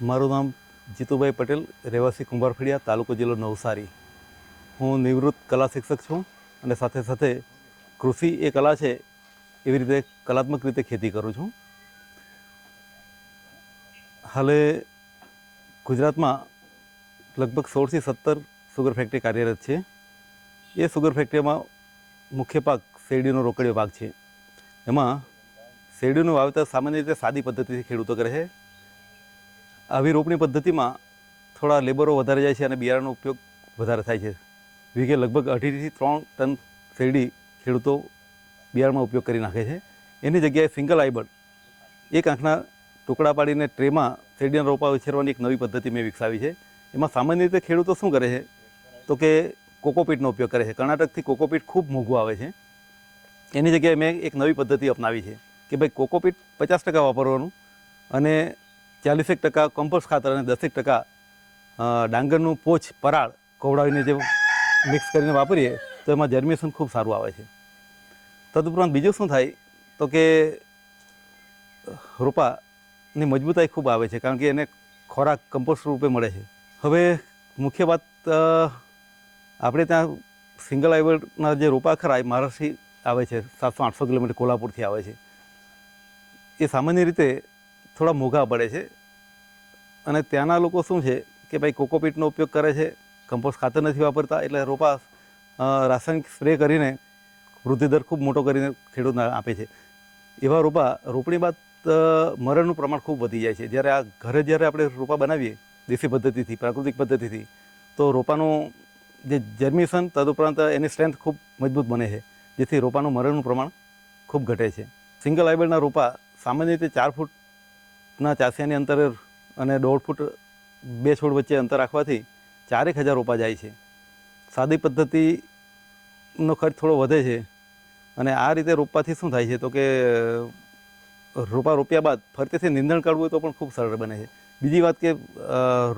મારું નામ જીતુભાઈ પટેલ, રહેવાસી કુંભારફળિયા, તાલુકો જિલ્લો નવસારી. હું નિવૃત્ત કલા શિક્ષક છું અને સાથે સાથે કૃષિ એ કલા છે એવી રીતે કલાત્મક રીતે ખેતી કરું છું. હાલે ગુજરાતમાં લગભગ સોળથી સત્તર સુગર ફેક્ટરી કાર્યરત છે. એ સુગર ફેક્ટરીમાં મુખ્ય પાક શેરડીનો રોકડીયો પાક છે. એમાં શેરડીનું વાવેતર સામાન્ય રીતે સાદી પદ્ધતિથી ખેડૂતો કરે છે. આવી રોપણી પદ્ધતિમાં થોડા લેબરો વધારે જાય છે અને બિયારણનો ઉપયોગ વધારે થાય છે. વીઘે લગભગ અઢીથી ત્રણ ટન શેરડી ખેડૂતો બિયારણમાં ઉપયોગ કરી નાખે છે. એની જગ્યાએ સિંગલ આઈબડ એક આંખના ટુકડા પાડીને ટ્રેમાં શેરડીના રોપા ઉછેરવાની એક નવી પદ્ધતિ મેં વિકસાવી છે. એમાં સામાન્ય રીતે ખેડૂતો શું કરે છે? તો કે કોકોપીટનો ઉપયોગ કરે છે. કર્ણાટકથી કોકોપીટ ખૂબ મોંઘું આવે છે. એની જગ્યાએ મેં એક નવી પદ્ધતિ અપનાવી છે કે ભાઈ કોકોપીટ પચાસ ટકા વાપરવાનું અને ચાલીસેક ટકા કમ્પોસ્ટ ખાતર અને દસેક ટકા ડાંગરનું પોચ, પરાળ કોવડાવીને જે મિક્સ કરીને વાપરીએ તો એમાં જર્મિનેશન ખૂબ સારું આવે છે. તદુપરાંત બીજું શું થાય તો કે, રોપાની મજબૂતાઈ ખૂબ આવે છે કારણ કે એને ખોરાક કમ્પોસ્ટ રૂપે મળે છે. હવે મુખ્ય વાત આપણે ત્યાં સિંગલ હાઈવેના જે રોપા ખરા એ મહારાષ્ટ્રથી આવે છે, સાતસો આઠસો કિલોમીટર કોલ્હાપુરથી આવે છે. એ સામાન્ય રીતે થોડા મોંઘા પડે છે. અને ત્યાંના લોકો શું છે કે ભાઈ કોકોપીટનો ઉપયોગ કરે છે, કમ્પોસ્ટ ખાતર નથી વાપરતા, એટલે રોપા રાસાયણિક સ્પ્રે કરીને વૃદ્ધિ દર ખૂબ મોટો કરીને ખેડૂતને આપે છે. એવા રોપા રોપણી બાદ મરણનું પ્રમાણ ખૂબ વધી જાય છે. જ્યારે આ ઘરે જ્યારે આપણે રોપા બનાવીએ, દેશી પદ્ધતિથી, પ્રાકૃતિક પદ્ધતિથી, તો રોપાનું જે જર્મિશન તદુપરાંત એની સ્ટ્રેન્થ ખૂબ મજબૂત બને છે, જેથી રોપાનું મરણનું પ્રમાણ ખૂબ ઘટે છે. સિંગલ હાઇબ્રિડના રોપા સામાન્ય રીતે ચાર ફૂટના ચાસિયાની અંતર અને દોઢ ફૂટ બે છોડ વચ્ચે અંતર રાખવાથી ચારેક હજાર રોપા જાય છે. સાદી પદ્ધતિનો ખર્ચ થોડો વધે છે અને આ રીતે રોપવાથી શું થાય છે? તો કે રોપા રોપ્યા બાદ ફરતીથી નિંદણ કાઢવું હોય તો પણ ખૂબ સરળ બને છે. બીજી વાત કે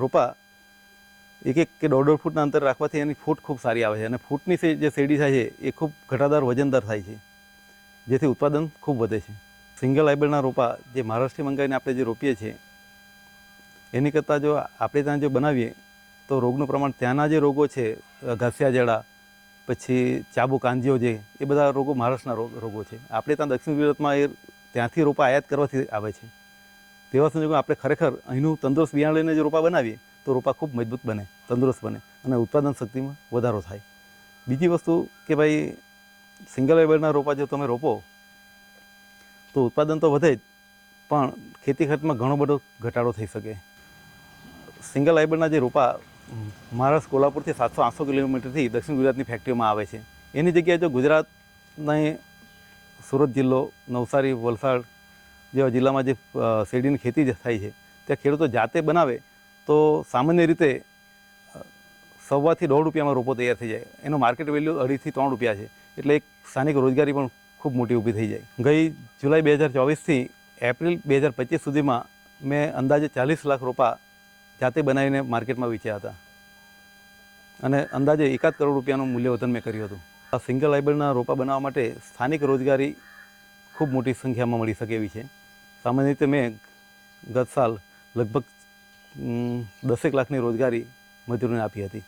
રોપા એક એક કે દોઢ દોઢ ફૂટના અંતર રાખવાથી એની ફૂટ ખૂબ સારી આવે છે અને ફૂટની જે શેરડી થાય છે એ ખૂબ ઘટાદાર વજનદાર થાય છે, જેથી ઉત્પાદન ખૂબ વધે છે. સિંગલ હાઇબ્રિડના રોપા જે મહારાષ્ટ્રથી મંગાવીને આપણે જે રોપીએ છીએ, એની કરતાં જો આપણે ત્યાં જો બનાવીએ, તો રોગનું પ્રમાણ ત્યાંના જે રોગો છે ઘાસિયા જડા, પછી ચાબુ કાંજીઓ જે, એ બધા રોગો મહારાષ્ટ્રના રોગો છે. આપણે ત્યાં દક્ષિણ ગુજરાતમાં એ ત્યાંથી રોપા આયાત કરવાથી આવે છે. તેવા સંજોગોમાં આપણે ખરેખર અહીંનું તંદુરસ્ત બિયારણ લઈને જે રોપા બનાવીએ, તો રોપા ખૂબ મજબૂત બને, તંદુરસ્ત બને અને ઉત્પાદન શક્તિમાં વધારો થાય. બીજી વસ્તુ કે ભાઈ, સિંગલ હાઇબ્રિડના રોપા જો તમે રોપો તો ઉત્પાદન તો વધે જ, પણ ખેતી ખર્ચમાં ઘણો બધો ઘટાડો થઈ શકે. સિંગલ હાઇબ્રિડના જે રોપા મહારાષ્ટ્ર કોલ્હાપુરથી સાતસો આઠસો કિલોમીટરથી દક્ષિણ ગુજરાતની ફેક્ટરીઓમાં આવે છે. એની જગ્યાએ જો ગુજરાતના સુરત જિલ્લો, નવસારી, વલસાડ જેવા જિલ્લામાં જે શેરડીની ખેતી થાય છે, ત્યાં ખેડૂતો જાતે બનાવે, તો સામાન્ય રીતે સવાથી દોઢ રૂપિયામાં રોપો તૈયાર થઈ જાય. એનો માર્કેટ વેલ્યુ અઢીથી ત્રણ રૂપિયા છે. એટલે એક સ્થાનિક રોજગારી પણ ખૂબ મોટી ઊભી થઈ જાય. ગઈ જુલાઈ બે હજાર ચોવીસથી એપ્રિલ બે હજાર પચીસ સુધીમાં મેં અંદાજે ચાલીસ લાખ રોપા જાતે બનાવીને માર્કેટમાં વેચ્યા હતા. અને અંદાજે એકાદ કરોડ રૂપિયાનું મૂલ્યવર્ધન મેં કર્યું હતું. આ સિંગલ લાઇબરના રોપા બનાવવા માટે સ્થાનિક રોજગારી ખૂબ મોટી સંખ્યામાં મળી શકે એવી છે. સામાન્ય રીતે મેં ગત સાલ લગભગ દસેક લાખની રોજગારી મજૂરોને આપી હતી.